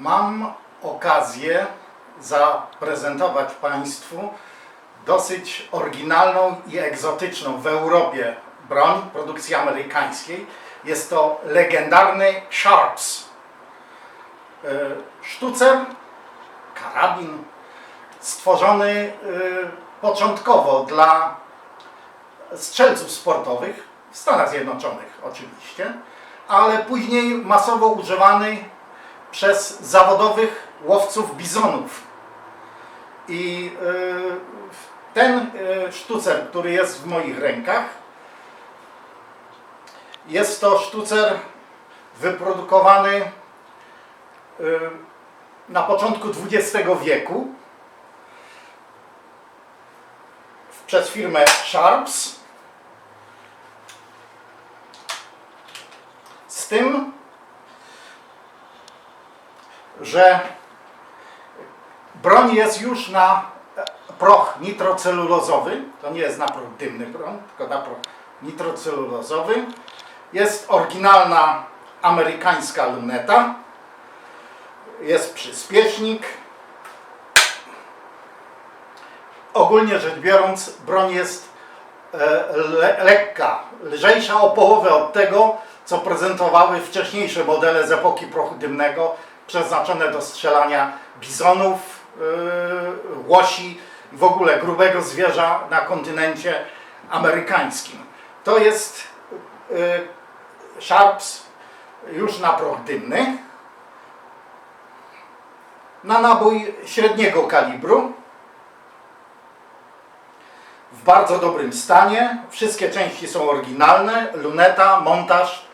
Mam okazję zaprezentować Państwu dosyć oryginalną i egzotyczną w Europie broń produkcji amerykańskiej. Jest to legendarny Sharps. E, Sztucer, karabin, stworzony e, początkowo dla strzelców sportowych w Stanach Zjednoczonych oczywiście, ale później masowo używany przez zawodowych łowców bizonów. I y, ten y, sztucer, który jest w moich rękach, jest to sztucer wyprodukowany y, na początku XX wieku przez firmę Sharps. Z tym, że broń jest już na e, proch nitrocelulozowy, to nie jest na proch dymny broń, tylko na proch nitrocelulozowy. Jest oryginalna amerykańska luneta, jest przyspiesznik. Ogólnie rzecz biorąc, broń jest e, le, lekka, lżejsza o połowę od tego, co prezentowały wcześniejsze modele z epoki prochu dymnego, przeznaczone do strzelania bizonów, yy, łosi w ogóle grubego zwierza na kontynencie amerykańskim. To jest yy, Sharps już na proch dymny, na nabój średniego kalibru, w bardzo dobrym stanie. Wszystkie części są oryginalne, luneta, montaż.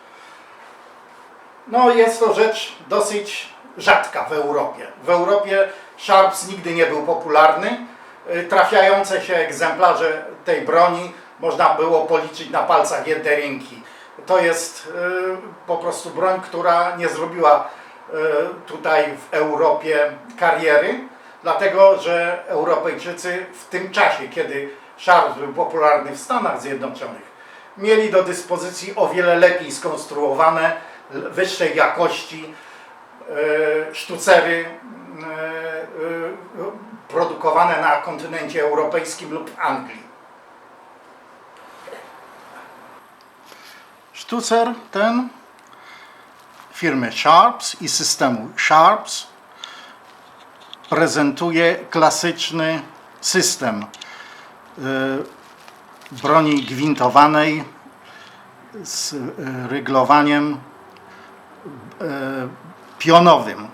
No jest to rzecz dosyć rzadka w Europie. W Europie Sharps nigdy nie był popularny. Y, Trafiające się egzemplarze tej broni można było policzyć na palcach jednej ręki. To jest y, po prostu broń, która nie zrobiła y, tutaj w Europie kariery, dlatego że Europejczycy w tym czasie, kiedy Sharps był popularny w Stanach Zjednoczonych, mieli do dyspozycji o wiele lepiej skonstruowane, wyższej jakości sztucery e, e, produkowane na kontynencie europejskim lub Anglii. Sztucer ten firmy Sharps i systemu Sharps prezentuje klasyczny system e, broni gwintowanej z e, ryglowaniem e, pionowym,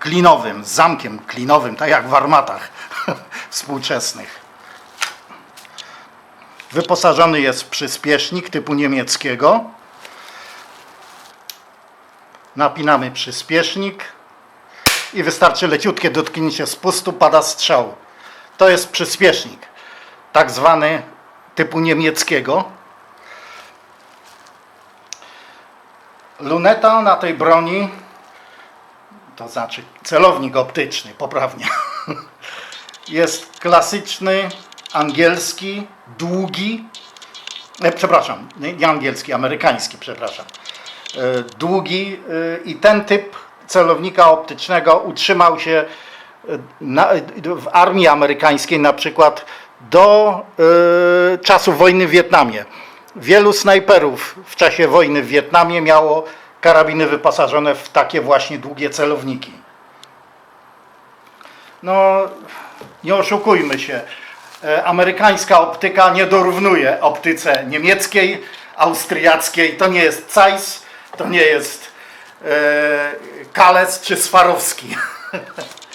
klinowym, zamkiem klinowym, tak jak w armatach współczesnych. Wyposażony jest w przyspiesznik typu niemieckiego. Napinamy przyspiesznik i wystarczy leciutkie dotknięcie spustu, pada strzał. To jest przyspiesznik, tak zwany typu niemieckiego. Luneta na tej broni, to znaczy celownik optyczny, poprawnie, jest klasyczny, angielski, długi, e, przepraszam, nie, angielski, amerykański, przepraszam, e, długi e, i ten typ celownika optycznego utrzymał się e, na, w armii amerykańskiej na przykład do e, czasów wojny w Wietnamie. Wielu snajperów w czasie wojny w Wietnamie miało karabiny wyposażone w takie właśnie długie celowniki. No, nie oszukujmy się. E, Amerykańska optyka nie dorównuje optyce niemieckiej, austriackiej. To nie jest Zeiss, to nie jest e, Kales czy Swarowski.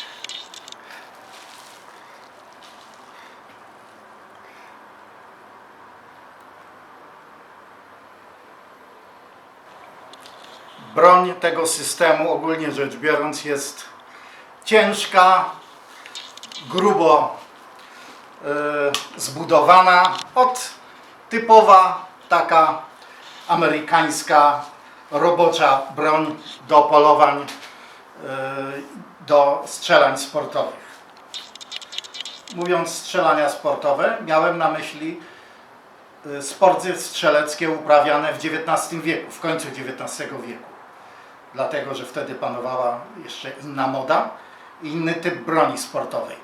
Broń tego systemu, ogólnie rzecz biorąc, jest ciężka, grubo e, zbudowana, od typowa taka amerykańska robocza broń do polowań, e, do strzelań sportowych. Mówiąc strzelania sportowe, miałem na myśli e, sporty strzeleckie uprawiane w XIX wieku, w końcu XIX wieku dlatego że wtedy panowała jeszcze inna moda i inny typ broni sportowej.